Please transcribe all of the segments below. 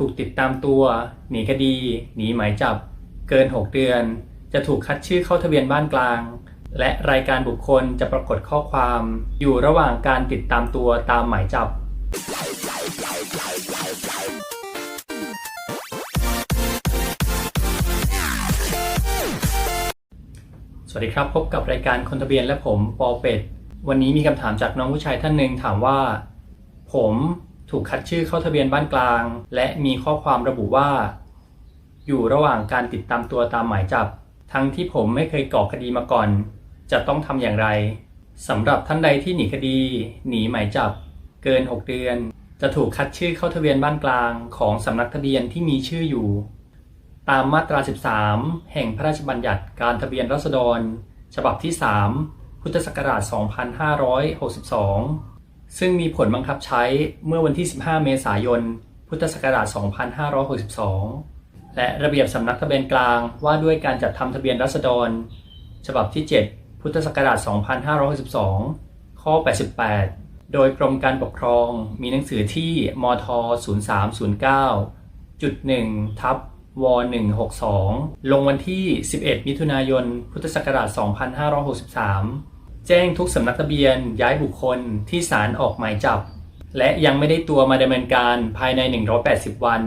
ถูกติดตามตัว หนีคดี หนีหมายจับ เกิน 6 เดือน จะถูกคัดชื่อเข้าทะเบียนบ้านกลาง และรายการบุคคลจะปรากฏข้อความ อยู่ระหว่างการติดตามตัวตามหมายจับ สวัสดีครับ พบกับรายการคนทะเบียนและผมปอเป็ด วันนี้มีคำถามจากน้องผู้ชายท่านหนึ่งถามว่า ผม ถูกคัดชื่อเข้าทะเบียนบ้านกลาง และมีข้อความระบุว่า อยู่ระหว่างการติดตามตัวตามหมายจับ ทั้งที่ผมไม่เคยก่อคดีมาก่อน จะต้องทำอย่างไรสำหรับท่านใดที่หนีคดี หนีหมายจับ เกิน 6 เดือน จะถูกคัดชื่อเข้าทะเบียนบ้านกลางของสำนักทะเบียนที่มีชื่ออยู่ ตามมาตรา 13 แห่งพระราชบัญญัติการทะเบียนราษฎร ฉบับที่ 3 พุทธศักราช 2562 ซึ่งมีผลบังคับใช้เมื่อวันที่ 15 เมษายน พุทธศักราช 2562 และระเบียบสำนักทะเบียนกลางว่าด้วยการจัดทำทะเบียนราษฎร ฉบับที่ 7 พุทธศักราช 2562 ข้อ 88 โดยกรมการปกครองมีหนังสือที่มท 0309จุด1ทับว162 ลงวันที่ 11 มิถุนายน พุทธศักราช 2563 แจ้งทุกสำนักทะเบียนย้ายบุคคลที่ศาลออกหมายจับ และยังไม่ได้ตัวมาดำเนินการภายใน 180 วัน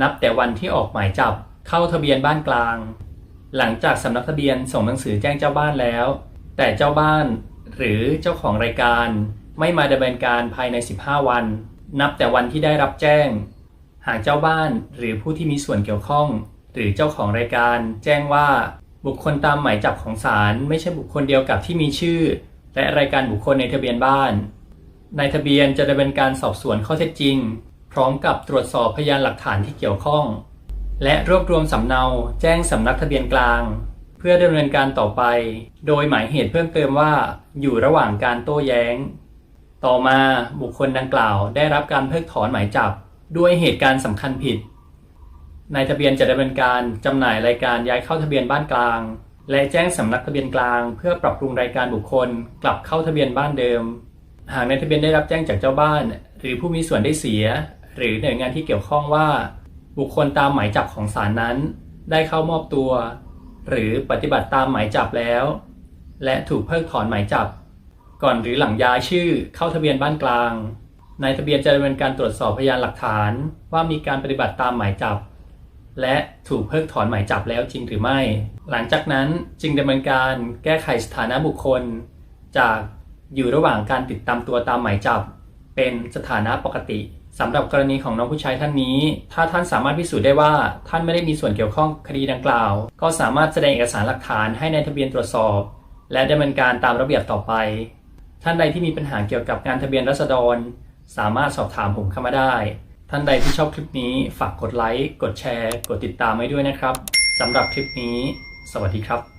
นับแต่วันที่ออกหมายจับเข้าทะเบียนบ้านกลาง หลังจากสำนักทะเบียนส่งหนังสือแจ้งเจ้าบ้านแล้ว แต่เจ้าบ้าน หรือเจ้าของรายการ ไม่มาดำเนินการภายใน 15 วัน นับแต่วันที่ได้รับแจ้ง หากเจ้าบ้านหรือผู้ที่มีส่วนเกี่ยวข้อง หรือเจ้าของรายการแจ้งว่า บุคคลตามหมายจับของศาลไม่ใช่บุคคลเดียวกับที่มีชื่อ และรายการบุคคลในทะเบียนบ้าน นายทะเบียนจะดำเนินการสอบสวนข้อเท็จจริง พร้อมกับตรวจสอบพยานหลักฐานที่เกี่ยวข้อง และรวบรวมสำเนาแจ้งสำนักทะเบียนกลาง เพื่อดำเนินการต่อไป โดยหมายเหตุเพิ่มเติมว่า อยู่ระหว่างการโต้แย้ง ต่อมาบุคคลดังกล่าวได้รับการเพิกถอนหมายจับ ด้วยเหตุการณ์สำคัญผิด นายทะเบียนจะดำเนินการจำหน่ายรายการย้ายเข้าทะเบียนบ้านกลาง และแจ้งสำนักทะเบียนกลาง เพื่อปรับปรุงรายการบุคคล กลับเข้าทะเบียนบ้านเดิม หากนายทะเบียนได้รับแจ้งจากเจ้าบ้าน หรือผู้มีส่วนได้เสีย หรือหน่วยงานที่เกี่ยวข้องว่า บุคคลตามหมายจับของศาลนั้น ได้เข้ามอบตัว หรือปฏิบัติตามหมายจับแล้ว และถูกเพิกถอนหมายจับ ก่อนหรือหลังย้ายชื่อเข้าทะเบียนบ้านกลางนายทะเบียนจะดำเนินการตรวจสอบพยานหลักฐานว่ามีการปฏิบัติตามหมายจับ และถูกเพิกถอนหมายจับแล้วจริงหรือไม่ หลังจากนั้นจึงดำเนินการแก้ไขสถานะบุคคล จากอยู่ระหว่างการติดตามตัวตามหมายจับ เป็นสถานะปกติสำหรับกรณีของน้องผู้ชายท่านนี้ ถ้าท่านสามารถพิสูจน์ได้ว่าท่านไม่ได้มีส่วนเกี่ยวข้องคดีดังกล่าว ก็สามารถแสดงเอกสารหลักฐานให้ในายทะเบียนตรวจสอบ และดำเนินการตามระเบียบต่อไป ท่านใดที่มีปัญหาเกี่ยวกับงานทะเบียนรัษฎร สามารถสอบถามผมเข้ามาได้ ท่านใดที่ชอบคลิปนี้ฝากกดไลค์ กดแชร์ กดติดตามไว้ด้วยนะครับสำหรับคลิปนี้ สวัสดีครับ